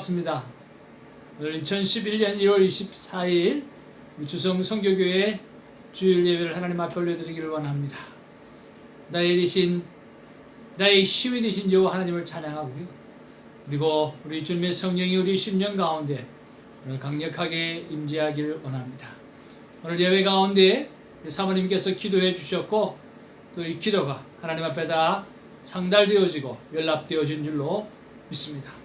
반갑습니다. 오늘 2011년 1월 24일 주성 성교교회 주일 예배를 하나님 앞에 올려드리기를 원합니다. 나의 대신 나의 힘이 되신 여호와 하나님을 찬양하고요. 그리고 우리 주님의 성령이 우리 심령 가운데 오늘 강력하게 임재하기를 원합니다. 오늘 예배 가운데 사모님께서 기도해 주셨고 또 이 기도가 하나님 앞에 다 상달되어지고 연락되어진 줄로 믿습니다.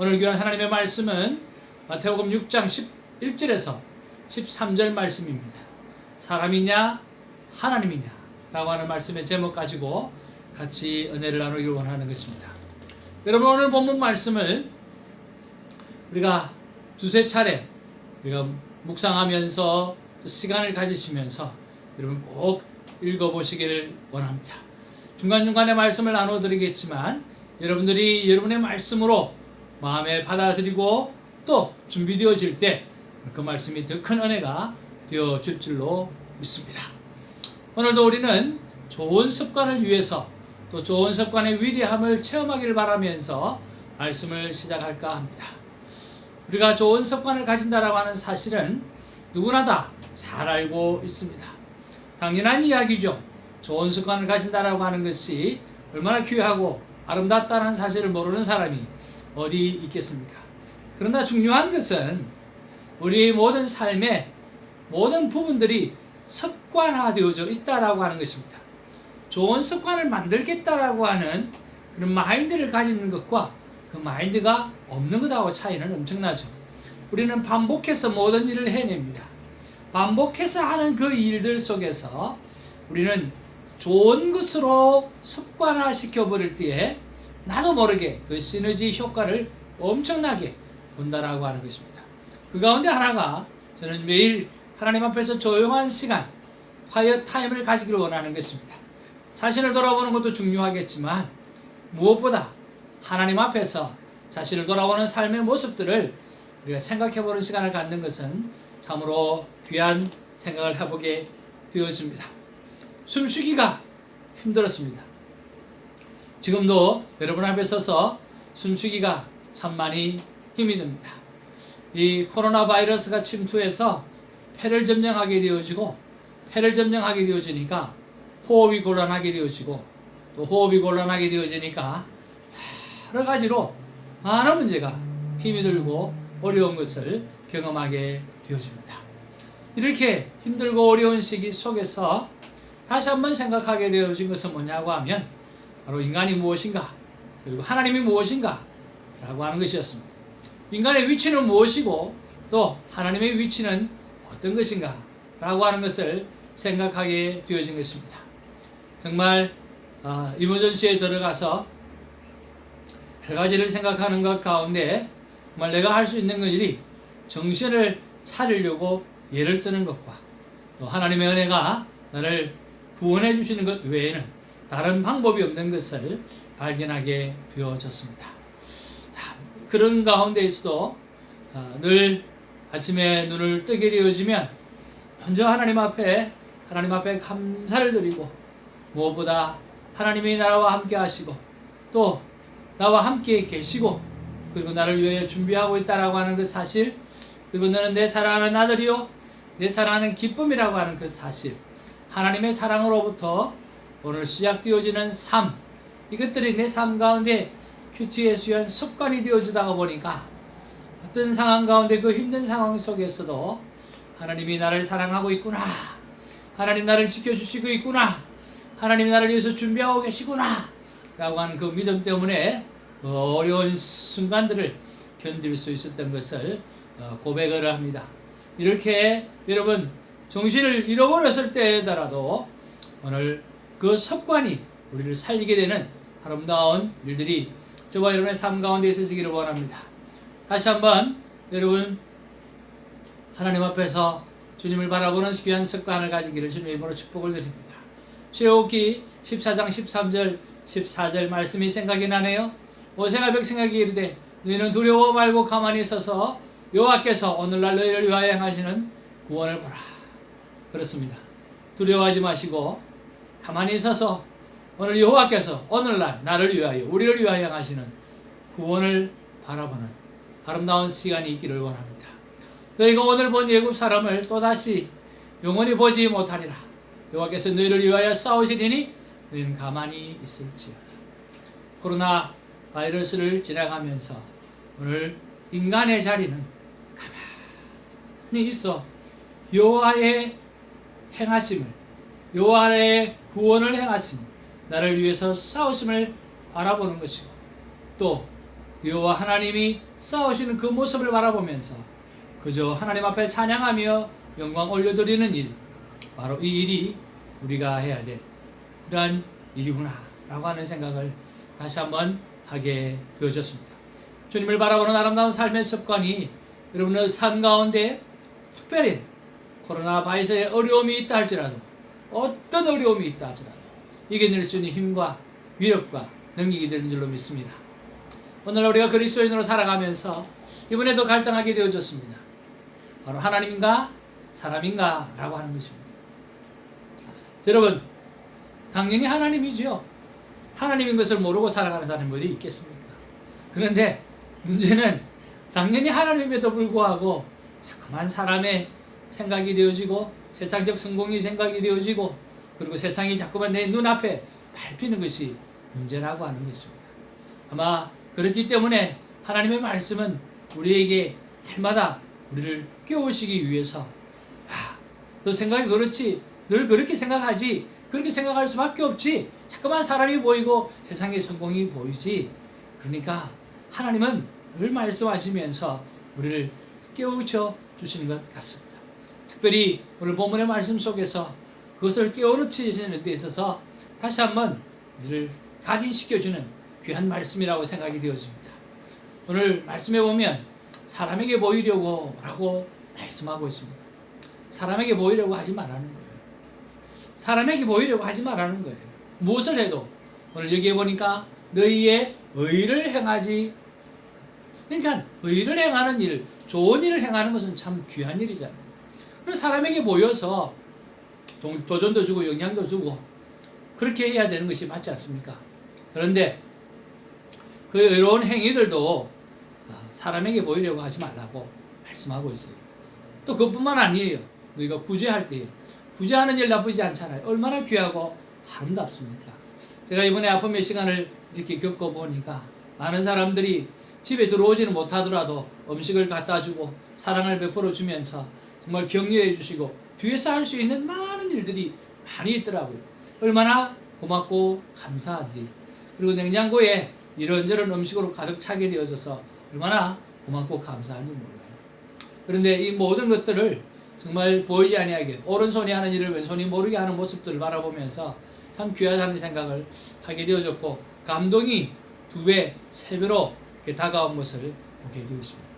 오늘 귀한 하나님의 말씀은 마태복음 6장 11절에서 13절 말씀입니다. 사람이냐 하나님이냐 라고 하는 말씀의 제목 가지고 같이 은혜를 나누기를 원하는 것입니다. 여러분 오늘 본문 말씀을 우리가 두세 차례 우리가 묵상하면서 시간을 가지시면서 여러분 꼭 읽어보시기를 원합니다. 중간중간에 말씀을 나눠드리겠지만 여러분들이 여러분의 말씀으로 마음에 받아들이고 또 준비되어질 때 그 말씀이 더 큰 은혜가 되어질 줄로 믿습니다. 오늘도 우리는 좋은 습관을 위해서 또 좋은 습관의 위대함을 체험하기를 바라면서 말씀을 시작할까 합니다. 우리가 좋은 습관을 가진다라고 하는 사실은 누구나 다 잘 알고 있습니다. 당연한 이야기죠. 좋은 습관을 가진다라고 하는 것이 얼마나 귀하고 아름답다는 사실을 모르는 사람이 어디 있겠습니까? 그러나 중요한 것은 우리 모든 삶의 모든 부분들이 습관화되어져 있다라고 하는 것입니다. 좋은 습관을 만들겠다라고 하는 그런 마인드를 가지는 것과 그 마인드가 없는 것하고 차이는 엄청나죠. 우리는 반복해서 모든 일을 해냅니다. 반복해서 하는 그 일들 속에서 우리는 좋은 것으로 습관화 시켜 버릴 때에 나도 모르게 그 시너지 효과를 엄청나게 본다라고 하는 것입니다. 그 가운데 하나가 저는 매일 하나님 앞에서 조용한 시간, 콰이어 타임을 가지기를 원하는 것입니다. 자신을 돌아보는 것도 중요하겠지만 무엇보다 하나님 앞에서 자신을 돌아보는 삶의 모습들을 우리가 생각해 보는 시간을 갖는 것은 참으로 귀한 생각을 해보게 되어집니다. 숨쉬기가 힘들었습니다. 지금도 여러분 앞에 서서 숨쉬기가 참 많이 힘이 듭니다. 이 코로나 바이러스가 침투해서 폐를 점령하게 되어지고 폐를 점령하게 되어지니까 호흡이 곤란하게 되어지고 또 호흡이 곤란하게 되어지니까 여러 가지로 많은 문제가 힘이 들고 어려운 것을 경험하게 되어집니다. 이렇게 힘들고 어려운 시기 속에서 다시 한번 생각하게 되어진 것은 뭐냐고 하면 바로 인간이 무엇인가 그리고 하나님이 무엇인가 라고 하는 것이었습니다. 인간의 위치는 무엇이고 또 하나님의 위치는 어떤 것인가 라고 하는 것을 생각하게 되어진 것입니다. 정말 어, 이모전시에 들어가서 여러 가지를 생각하는 것 가운데 정말 내가 할 수 있는 일이 정신을 차리려고 예를 쓰는 것과 또 하나님의 은혜가 나를 구원해 주시는 것 외에는 다른 방법이 없는 것을 발견하게 되어졌습니다. 그런 가운데에서도 어, 늘 아침에 눈을 뜨게 되어지면 먼저 하나님 앞에 하나님 앞에 감사를 드리고 무엇보다 하나님이 나와 함께 하시고 또 나와 함께 계시고 그리고 나를 위하여 준비하고 있다라고 하는 그 사실 그리고 너는 내 사랑하는 아들이요 내 사랑하는 기쁨이라고 하는 그 사실 하나님의 사랑으로부터 오늘 시작되어지는 삶 이것들이 내 삶 가운데 큐티에서 위한 습관이 되어지다가 보니까 어떤 상황 가운데 그 힘든 상황 속에서도 하나님이 나를 사랑하고 있구나 하나님 나를 지켜주시고 있구나 하나님 나를 위해서 준비하고 계시구나 라고 하는 그 믿음 때문에 그 어려운 순간들을 견딜 수 있었던 것을 어, 고백을 합니다. 이렇게 여러분 정신을 잃어버렸을 때더라도 오늘 그 습관이 우리를 살리게 되는 아름다운 일들이 저와 여러분의 삶 가운데 있으시기를 원합니다. 다시 한번 여러분 하나님 앞에서 주님을 바라보는 귀한 습관을 가지기를 주님의 이름으로 축복을 드립니다. 출애굽기 14장 13절 14절 말씀이 생각이 나네요. 모세가 백성에게 이르되 너희는 두려워 말고 가만히 있어서 여호와께서 오늘날 너희를 위하여 행하시는 구원을 보라. 그렇습니다. 두려워하지 마시고 가만히 있어서 오늘 여호와께서 오늘날 나를 위하여 우리를 위하여 행하시는 구원을 바라보는 아름다운 시간이 있기를 원합니다. 너희가 오늘 본 예굽 사람을 또다시 영원히 보지 못하리라. 여호와께서 너희를 위하여 싸우시리니 너희는 가만히 있을지어다. 코로나 바이러스를 지나가면서 오늘 인간의 자리는 가만히 있어 여호와의 행하심을 여호와의 구원을 행하심 나를 위해서 싸우심을 바라보는 것이고 또 여호와 하나님이 싸우시는 그 모습을 바라보면서 그저 하나님 앞에 찬양하며 영광 올려드리는 일 바로 이 일이 우리가 해야 될 그러한 일이구나 라고 하는 생각을 다시 한번 하게 되어졌습니다. 주님을 바라보는 아름다운 삶의 습관이 여러분의 삶 가운데 특별히 코로나 바이러스의 어려움이 있다 할지라도 어떤 어려움이 있다 할지라도 이겨낼 수 있는 힘과 위력과 능력이 되는 줄로 믿습니다. 오늘 우리가 그리스도인으로 살아가면서 이번에도 갈등하게 되어졌습니다. 바로 하나님인가 사람인가 라고 하는 것입니다. 여러분 당연히 하나님이죠. 하나님인 것을 모르고 살아가는 사람이 어디 있겠습니까? 그런데 문제는 당연히 하나님임에도 불구하고 자꾸만 사람의 생각이 되어지고 세상적 성공이 생각이 되어지고 그리고 세상이 자꾸만 내 눈앞에 밟히는 것이 문제라고 하는 것입니다. 아마 그렇기 때문에 하나님의 말씀은 우리에게 날마다 우리를 깨우시기 위해서 아, 너 생각이 그렇지 늘 그렇게 생각하지 그렇게 생각할 수밖에 없지 자꾸만 사람이 보이고 세상의 성공이 보이지 그러니까 하나님은 늘 말씀하시면서 우리를 깨우쳐 주시는 것 같습니다. 특별히 오늘 본문의 말씀 속에서 그것을 깨우치는 데 있어서 다시 한번 우리를 각인시켜주는 귀한 말씀이라고 생각이 되어집니다. 오늘 말씀에 보면 사람에게 보이려고 라고 말씀하고 있습니다. 사람에게 보이려고 하지 말라는 거예요. 사람에게 보이려고 하지 말라는 거예요. 무엇을 해도 오늘 여기에 보니까 너희의 의를 행하지 그러니까 의를 행하는 일, 좋은 일을 행하는 것은 참 귀한 일이잖아요. 그래서 사람에게 보여서 도전도 주고 영향도 주고 그렇게 해야 되는 것이 맞지 않습니까? 그런데 그 의로운 행위들도 사람에게 보이려고 하지 말라고 말씀하고 있어요. 또 그것뿐만 아니에요. 우리가 구제할 때 구제하는 일 나쁘지 않잖아요. 얼마나 귀하고 아름답습니까? 제가 이번에 아픔의 시간을 이렇게 겪어보니까 많은 사람들이 집에 들어오지는 못하더라도 음식을 갖다 주고 사랑을 베풀어 주면서 정말 격려해 주시고 뒤에서 할 수 있는 많은 일들이 많이 있더라고요. 얼마나 고맙고 감사한지. 그리고 냉장고에 이런저런 음식으로 가득 차게 되어져서 얼마나 고맙고 감사한지 몰라요. 그런데 이 모든 것들을 정말 보이지 아니하게 오른손이 하는 일을 왼손이 모르게 하는 모습들을 바라보면서 참 귀하다는 생각을 하게 되어졌고 감동이 두 배, 세 배로 다가온 것을 보게 되었습니다.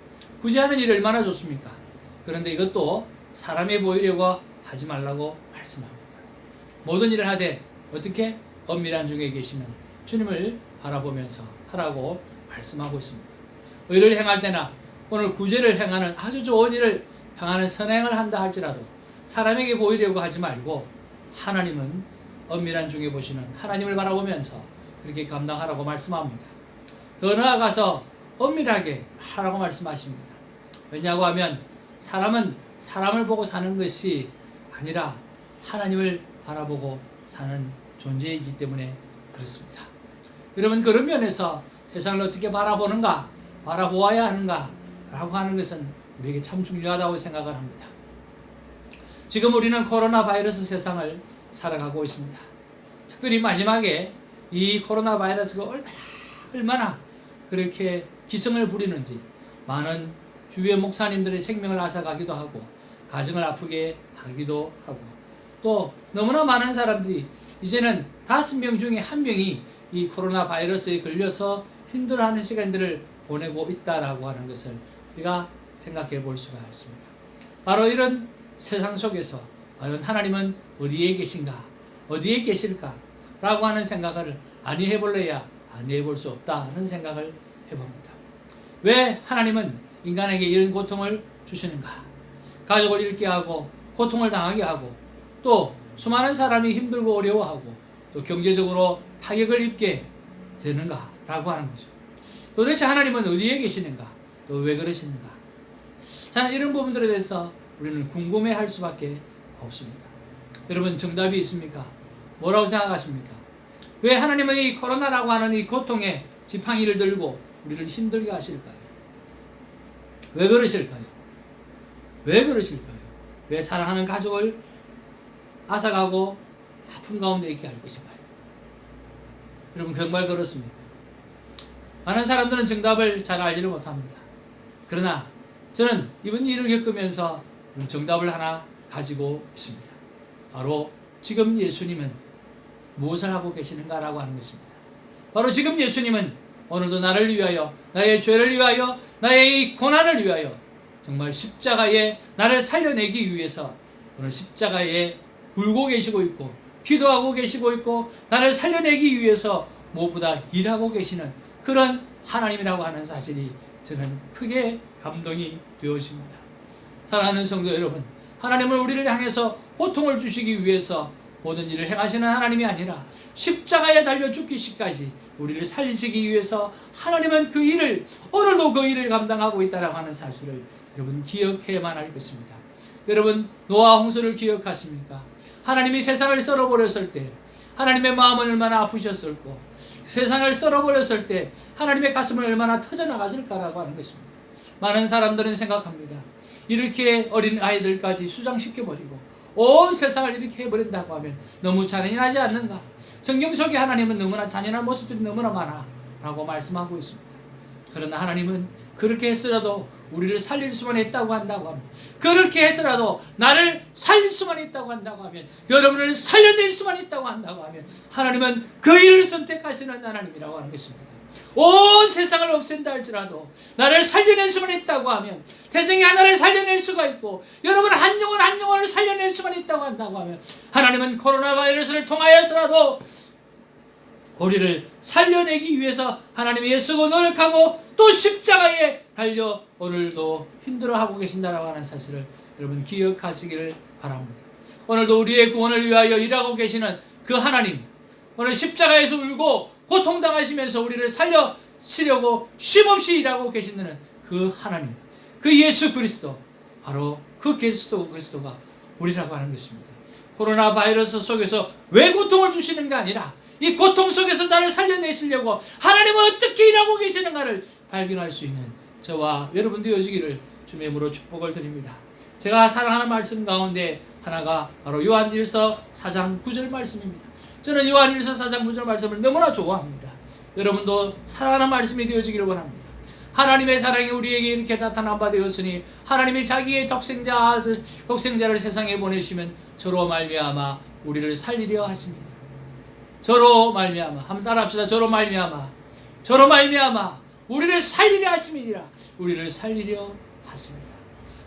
굳이 하는 일이 얼마나 좋습니까? 그런데 이것도 사람에 보이려고 하지 말라고 말씀합니다. 모든 일을 하되 어떻게 엄밀한 중에 계시는 주님을 바라보면서 하라고 말씀하고 있습니다. 의를 행할 때나 오늘 구제를 행하는 아주 좋은 일을 행하는 선행을 한다 할지라도 사람에게 보이려고 하지 말고 하나님은 엄밀한 중에 보시는 하나님을 바라보면서 그렇게 감당하라고 말씀합니다. 더 나아가서 엄밀하게 하라고 말씀하십니다. 왜냐고 하면 사람은 사람을 보고 사는 것이 아니라 하나님을 바라보고 사는 존재이기 때문에 그렇습니다. 여러분 그런 면에서 세상을 어떻게 바라보는가, 바라보아야 하는가 라고 하는 것은 우리에게 참 중요하다고 생각을 합니다. 지금 우리는 코로나 바이러스 세상을 살아가고 있습니다. 특별히 마지막에 이 코로나 바이러스가 얼마나 얼마나 그렇게 기승을 부리는지 많은 주위의 목사님들의 생명을 앗아가기도 하고 가정을 아프게 하기도 하고 또 너무나 많은 사람들이 이제는 다섯 명 중에 한 명이 이 코로나 바이러스에 걸려서 힘들어하는 시간들을 보내고 있다라고 하는 것을 우리가 생각해 볼 수가 있습니다. 바로 이런 세상 속에서 과연 하나님은 어디에 계신가, 어디에 계실까, 라고 하는 생각을 아니 해볼래야 아니 해볼 수 없다 하는 생각을 해봅니다. 왜 하나님은 인간에게 이런 고통을 주시는가? 가족을 잃게 하고 고통을 당하게 하고 또 수많은 사람이 힘들고 어려워하고 또 경제적으로 타격을 입게 되는가라고 하는 거죠. 도대체 하나님은 어디에 계시는가? 또 왜 그러시는가? 저는 이런 부분들에 대해서 우리는 궁금해 할 수밖에 없습니다. 여러분 정답이 있습니까? 뭐라고 생각하십니까? 왜 하나님은 이 코로나라고 하는 이 고통의 지팡이를 들고 우리를 힘들게 하실까요? 왜 그러실까요? 왜 그러실까요? 왜 사랑하는 가족을 앗아가고 아픈 가운데 있게 할 것인가요? 여러분 정말 그렇습니까? 많은 사람들은 정답을 잘 알지를 못합니다. 그러나 저는 이번 일을 겪으면서 정답을 하나 가지고 있습니다. 바로 지금 예수님은 무엇을 하고 계시는가라고 하는 것입니다. 바로 지금 예수님은 오늘도 나를 위하여 나의 죄를 위하여 나의 이 고난을 위하여 정말 십자가에 나를 살려내기 위해서 오늘 십자가에 울고 계시고 있고 기도하고 계시고 있고 나를 살려내기 위해서 무엇보다 일하고 계시는 그런 하나님이라고 하는 사실이 저는 크게 감동이 되어집니다. 사랑하는 성도 여러분, 하나님은 우리를 향해서 고통을 주시기 위해서 모든 일을 행하시는 하나님이 아니라 십자가에 달려 죽기시까지 우리를 살리시기 위해서 하나님은 그 일을 오늘도 그 일을 감당하고 있다라고 하는 사실을 여러분 기억해야만 할 것입니다. 여러분 노아 홍수를 기억하십니까? 하나님이 세상을 썰어버렸을 때 하나님의 마음은 얼마나 아프셨을고 세상을 썰어버렸을 때 하나님의 가슴은 얼마나 터져나갔을까라고 하는 것입니다. 많은 사람들은 생각합니다. 이렇게 어린 아이들까지 수장시켜버리고 온 세상을 이렇게 해버린다고 하면 너무 잔인하지 않는가? 성경 속에 하나님은 너무나 잔인한 모습들이 너무나 많아 라고 말씀하고 있습니다. 그러나 하나님은 그렇게 했으라도 우리를 살릴 수만 있다고 한다고 하면 그렇게 해서라도 나를 살릴 수만 있다고 한다고 하면 여러분을 살려낼 수만 있다고 한다고 하면 하나님은 그 일을 선택하시는 하나님이라고 하는 것입니다. 온 세상을 없앤다 할지라도 나를 살려낼 수만 있다고 하면 태정이 하나를 살려낼 수가 있고 여러분 한 영혼 한 영혼을 살려낼 수만 있다고 한다고 하면 하나님은 코로나 바이러스를 통하여서라도 우리를 살려내기 위해서 하나님이 애쓰고 노력하고 또 십자가에 달려 오늘도 힘들어하고 계신다라고 하는 사실을 여러분 기억하시기를 바랍니다. 오늘도 우리의 구원을 위하여 일하고 계시는 그 하나님 오늘 십자가에서 울고 고통당하시면서 우리를 살려시려고 쉼없이 일하고 계시는 그 하나님 그 예수 그리스도 바로 그 그리스도 그리스도가 우리라고 하는 것입니다. 코로나 바이러스 속에서 왜 고통을 주시는 게 아니라 이 고통 속에서 나를 살려내시려고 하나님은 어떻게 일하고 계시는가를 발견할 수 있는 저와 여러분 되어지기를 주의 이름으로 축복을 드립니다. 제가 사랑하는 말씀 가운데 하나가 바로 요한 1서 4장 9절 말씀입니다. 저는 요한 1서 4장 9절 말씀을 너무나 좋아합니다. 여러분도 사랑하는 말씀이 되어지기를 원합니다. 하나님의 사랑이 우리에게 이렇게 나타난 바 되었으니 하나님이 자기의 독생자 아들 독생자를 세상에 보내시면 저로 말미암아 우리를 살리려 하십니다. 저로 말미암아 한번 따라합시다. 저로 말미암아 저로 말미암아 우리를 살리려 하심이니라. 우리를 살리려 하십니다.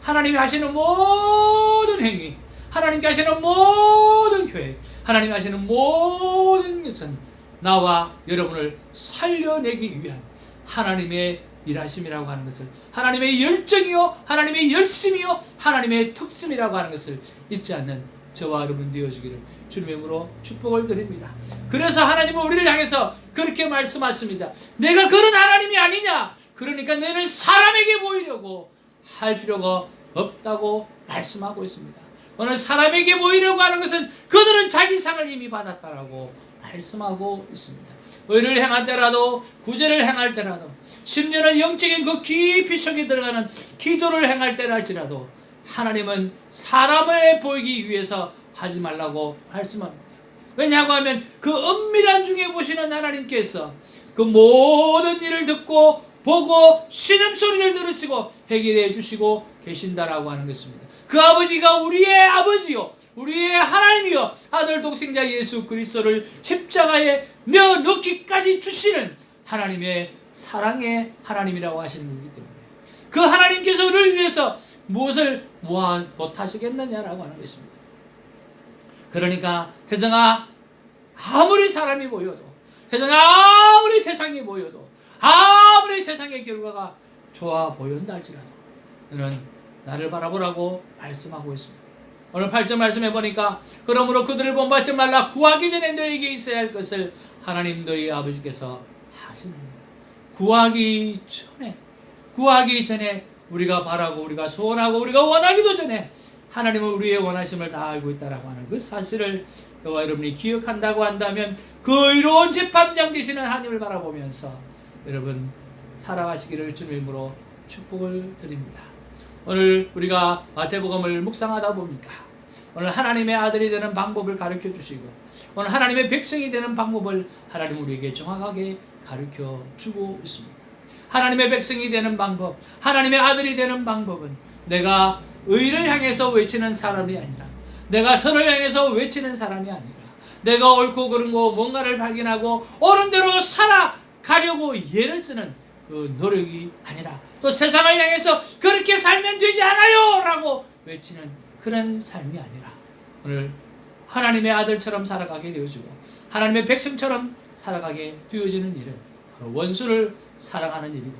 하나님이 하시는 모든 행위, 하나님께 하시는 모든 계획, 하나님이 하시는 모든 것은 나와 여러분을 살려내기 위한 하나님의 일하심이라고 하는 것을 하나님의 열정이요, 하나님의 열심이요, 하나님의 특심이라고 하는 것을 잊지 않는 저와 여러분 되어주기를 주님의 이름으로 축복을 드립니다. 그래서 하나님은 우리를 향해서 그렇게 말씀하십니다. 내가 그런 하나님이 아니냐? 그러니까 너는 사람에게 보이려고 할 필요가 없다고 말씀하고 있습니다. 오늘 사람에게 보이려고 하는 것은 그들은 자기 상을 이미 받았다라고 말씀하고 있습니다. 의를 행할 때라도 구제를 행할 때라도 심지어는 영적인 그 깊이 속에 들어가는 기도를 행할 때랄지라도 하나님은 사람을 보이기 위해서 하지 말라고 말씀합니다. 왜냐하고 하면 그 은밀한 중에 보시는 하나님께서 그 모든 일을 듣고 보고 신음소리를 들으시고 해결해 주시고 계신다라고 하는 것입니다. 그 아버지가 우리의 아버지요. 우리의 하나님이요. 아들 독생자 예수 그리스도를 십자가에 내어 넣기까지 주시는 하나님의 사랑의 하나님이라고 하시는 거기 때문에 그 하나님께서 를 위해서 무엇을 못하시겠느냐라고 하는 것입니다. 그러니까 태정아 아무리 사람이 모여도 태정아 아무리 세상이 모여도 아무리 세상의 결과가 좋아 보인다 할지라도 너는 나를 바라보라고 말씀하고 있습니다. 오늘 8절 말씀해 보니까 그러므로 그들을 본받지 말라 구하기 전에 너에게 있어야 할 것을 하나님 너희 아버지께서 하시느니라. 구하기 전에 구하기 전에 우리가 바라고 우리가 소원하고 우리가 원하기도 전에 하나님은 우리의 원하심을 다 알고 있다라고 하는 그 사실을 여러와 여러분이 기억한다고 한다면 그 의로운 재판장 되시는 하나님을 바라보면서 여러분 살아가시기를 주님으로 축복을 드립니다. 오늘 우리가 마태복음을 묵상하다 보니까 오늘 하나님의 아들이 되는 방법을 가르쳐 주시고 오늘 하나님의 백성이 되는 방법을 하나님 우리에게 정확하게 가르쳐 주고 있습니다. 하나님의 백성이 되는 방법, 하나님의 아들이 되는 방법은 내가 의를 향해서 외치는 사람이 아니라 내가 선을 향해서 외치는 사람이 아니라 내가 옳고 그른 거 뭔가를 발견하고 옳은 대로 살아가려고 예를 쓰는 그 노력이 아니라 또 세상을 향해서 그렇게 살면 되지 않아요 라고 외치는 그런 삶이 아니라 오늘 하나님의 아들처럼 살아가게 되어지고 하나님의 백성처럼 살아가게 되어지는 일은 원수를 사랑하는 일이고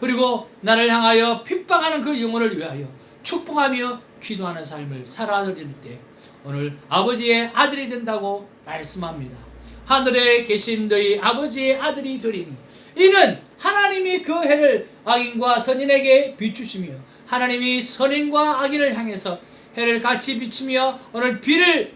그리고 나를 향하여 핍박하는 그 영혼을 위하여 축복하며 기도하는 삶을 살아드릴 때 오늘 아버지의 아들이 된다고 말씀합니다. 하늘에 계신 너희 아버지의 아들이 되리니 이는 하나님이 그 해를 악인과 선인에게 비추시며 하나님이 선인과 악인을 향해서 해를 같이 비추며 오늘 비를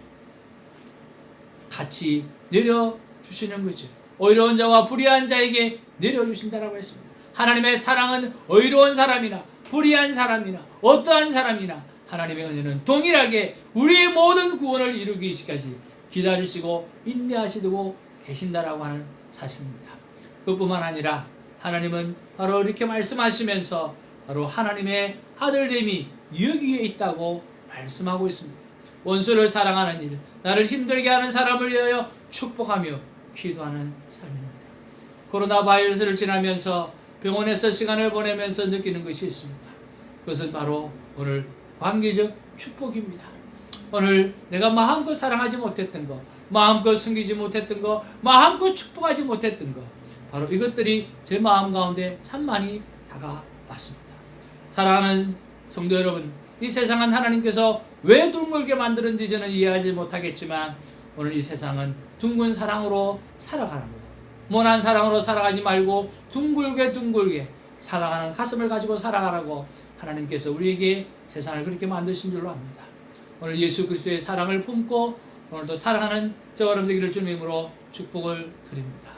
같이 내려 주시는 거죠. 의로운 자와 불의한 자에게 내려 주신다라고 했습니다. 하나님의 사랑은 의로운 사람이나 불의한 사람이나 어떠한 사람이나 하나님의 은혜는 동일하게 우리의 모든 구원을 이루기까지 기다리시고 인내하시고 계신다라고 하는 사실입니다. 그뿐만 아니라 하나님은 바로 이렇게 말씀하시면서 바로 하나님의 아들됨이 여기에 있다고 말씀하고 있습니다. 원수를 사랑하는 일, 나를 힘들게 하는 사람을 위하여 축복하며 기도하는 삶입니다. 코로나 바이러스를 지나면서 병원에서 시간을 보내면서 느끼는 것이 있습니다. 그것은 바로 오늘 관계적 축복입니다. 오늘 내가 마음껏 사랑하지 못했던 것, 마음껏 숨기지 못했던 것, 마음껏 축복하지 못했던 것, 바로 이것들이 제 마음 가운데 참 많이 다가왔습니다. 사랑하는 성도 여러분, 이 세상은 하나님께서 왜 둥글게 만드는지 저는 이해하지 못하겠지만 오늘 이 세상은 둥근 사랑으로 살아가라고 모난 사랑으로 살아가지 말고 둥글게 둥글게 살아가는 가슴을 가지고 살아가라고 하나님께서 우리에게 세상을 그렇게 만드신 줄로 압니다. 오늘 예수 그리스도의 사랑을 품고 오늘도 사랑하는 저 여러분 되기를 주님으로 축복을 드립니다.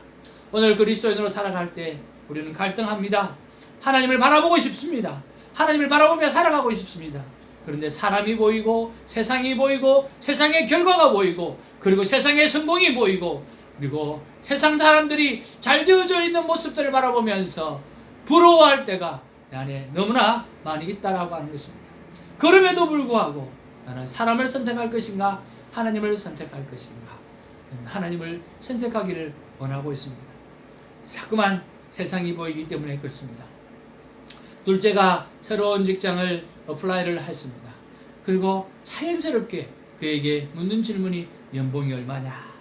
오늘 그리스도인으로 살아갈 때 우리는 갈등합니다. 하나님을 바라보고 싶습니다. 하나님을 바라보며 살아가고 싶습니다. 그런데 사람이 보이고 세상이 보이고 세상의 결과가 보이고 그리고 세상의 성공이 보이고 그리고 세상 사람들이 잘 되어져 있는 모습들을 바라보면서 부러워할 때가 내 안에 너무나 많이 있다라고 하는 것입니다. 그럼에도 불구하고 나는 사람을 선택할 것인가 하나님을 선택할 것인가 하나님을 선택하기를 원하고 있습니다. 자꾸만 세상이 보이기 때문에 그렇습니다. 둘째가 새로운 직장을 어플라이를 했습니다. 그리고 자연스럽게 그에게 묻는 질문이 연봉이 얼마냐?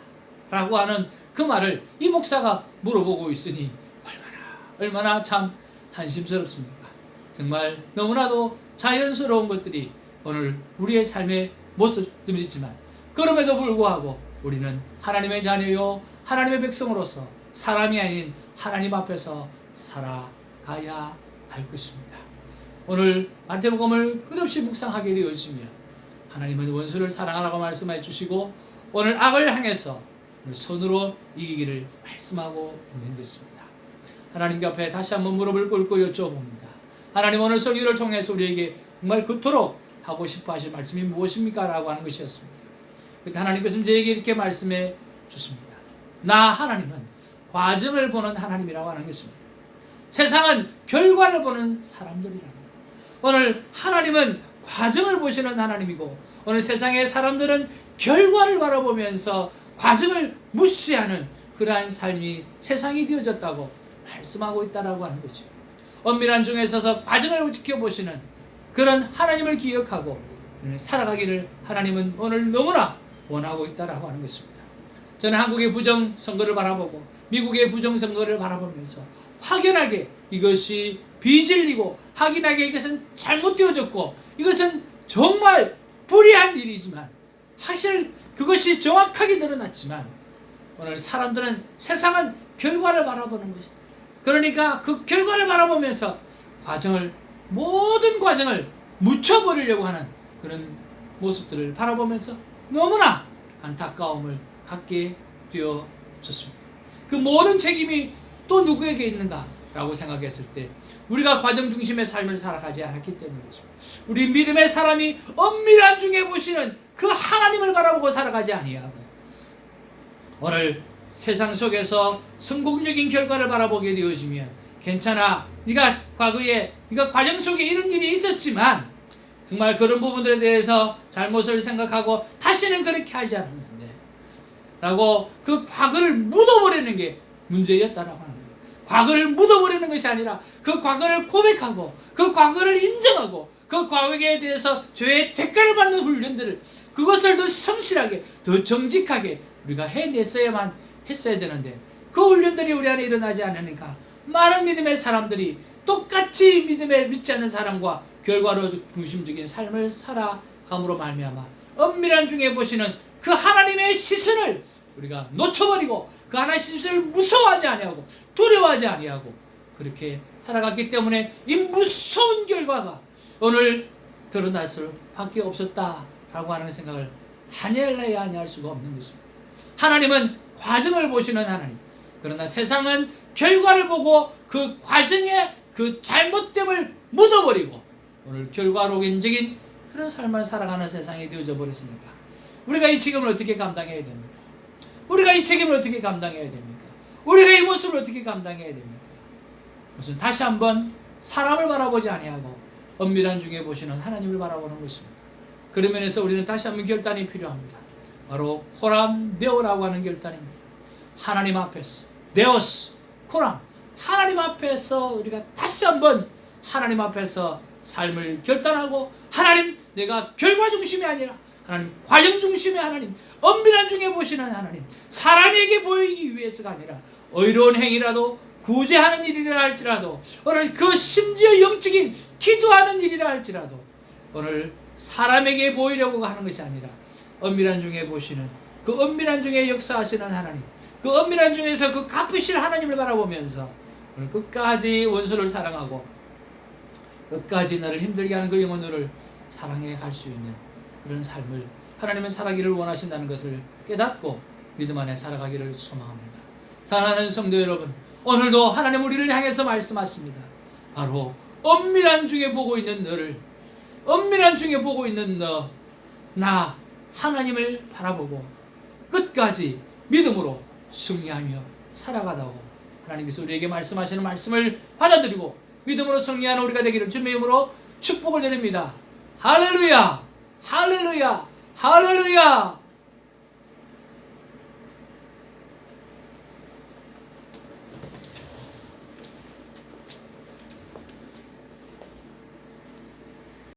라고 하는 그 말을 이 목사가 물어보고 있으니 얼마나, 얼마나 참 한심스럽습니까? 정말 너무나도 자연스러운 것들이 오늘 우리의 삶의 모습이지만 그럼에도 불구하고 우리는 하나님의 자녀요, 하나님의 백성으로서 사람이 아닌 하나님 앞에서 살아가야 할 것입니다. 오늘 마태복음을 끝없이 묵상하게 되어지면 하나님은 원수를 사랑하라고 말씀해 주시고 오늘 악을 향해서 손으로 이기기를 말씀하고 있는 것입니다. 하나님 앞에 다시 한번 무릎을 꿇고 여쭤봅니다. 하나님 오늘 설교를 통해서 우리에게 정말 그토록 하고 싶어 하신 말씀이 무엇입니까? 라고 하는 것이었습니다. 그때 하나님께서 저에게 이렇게 말씀해 주십니다. 나 하나님은 과정을 보는 하나님이라고 하는 것입니다. 세상은 결과를 보는 사람들이랍니다. 오늘 하나님은 과정을 보시는 하나님이고 오늘 세상의 사람들은 결과를 바라보면서 과정을 무시하는 그러한 삶이 세상이 되어졌다고 말씀하고 있다라고 하는 거죠. 엄밀한 중에 서서 과정을 지켜보시는 그런 하나님을 기억하고 살아가기를 하나님은 오늘 너무나 원하고 있다라고 하는 것입니다. 저는 한국의 부정 선거를 바라보고 미국의 부정 선거를 바라보면서 확연하게 이것이 비질리고 확연하게 이것은 잘못되어졌고 이것은 정말 불의한 일이지만 사실 그것이 정확하게 드러났지만 오늘 사람들은 세상은 결과를 바라보는 것이 그러니까 그 결과를 바라보면서 과정을 모든 과정을 묻혀버리려고 하는 그런 모습들을 바라보면서 너무나 안타까움을 갖게 되어졌습니다. 그 모든 책임이 또 누구에게 있는가 라고 생각했을 때 우리가 과정 중심의 삶을 살아가지 않았기 때문이죠. 우리 믿음의 사람이 엄밀한 중에 보시는 그 하나님을 바라보고 살아가지 아니하고 오늘 세상 속에서 성공적인 결과를 바라보게 되어지면 괜찮아. 네가 과거에 네가 과정 속에 이런 일이 있었지만 정말 그런 부분들에 대해서 잘못을 생각하고 다시는 그렇게 하지 않았는데 라고 그 과거를 묻어버리는 게 문제였다라고 하는 거예요. 과거를 묻어버리는 것이 아니라 그 과거를 고백하고 그 과거를 인정하고 그 과거에 대해서 죄의 대가를 받는 훈련들을 그것을 더 성실하게 더 정직하게 우리가 해냈어야만 했어야 되는데 그 훈련들이 우리 안에 일어나지 않으니까 많은 믿음의 사람들이 똑같이 믿음에 믿지 않는 사람과 결과로 중심적인 삶을 살아감으로 말미암아 엄밀한 중에 보시는 그 하나님의 시선을 우리가 놓쳐버리고 그 하나님의 시선을 무서워하지 아니하고 두려워하지 아니하고 그렇게 살아갔기 때문에 이 무서운 결과가 오늘 드러날 수밖에 없었다라고 하는 생각을 하냐라야 아니할 수가 없는 것입니다. 하나님은 과정을 보시는 하나님. 그러나 세상은 결과를 보고 그 과정에 그 잘못됨을 묻어버리고 오늘 결과론적인 그런 삶을 살아가는 세상이 되어져 버렸습니까? 우리가 이 책임을 어떻게 감당해야 됩니까? 우리가 이 책임을 어떻게 감당해야 됩니까? 우리가 이 모습을 어떻게 감당해야 됩니까? 무슨 다시 한번 사람을 바라보지 아니하고 엄밀한 중에 보시는 하나님을 바라보는 것입니다. 그런 면에서 우리는 다시 한번 결단이 필요합니다. 바로 코람 네오라고 하는 결단입니다. 하나님 앞에서 네오스 코람 하나님 앞에서 우리가 다시 한번 하나님 앞에서 삶을 결단하고 하나님 내가 결과 중심이 아니라 하나님 과정 중심의 하나님 엄밀한 중에 보시는 하나님 사람에게 보이기 위해서가 아니라 의로운 행위라도 구제하는 일이라 할지라도 오늘 그 심지어 영적인 기도하는 일이라 할지라도 오늘 사람에게 보이려고 하는 것이 아니라 엄밀한 중에 보시는 그 엄밀한 중에 역사하시는 하나님 그 엄밀한 중에서 그 갚으실 하나님을 바라보면서 오늘 끝까지 원수를 사랑하고 끝까지 나를 힘들게 하는 그 영혼들을 사랑해 갈 수 있는 그런 삶을 하나님은 살아기를 원하신다는 것을 깨닫고 믿음 안에 살아가기를 소망합니다. 사랑하는 성도 여러분, 오늘도 하나님 우리를 향해서 말씀하십니다. 바로 엄밀한 중에 보고 있는 너를 엄밀한 중에 보고 있는 너, 나 하나님을 바라보고 끝까지 믿음으로 승리하며 살아가다오. 하나님께서 우리에게 말씀하시는 말씀을 받아들이고 믿음으로 승리하는 우리가 되기를 주님의 이름으로 축복을 드립니다. 할렐루야! 할렐루야! 할렐루야!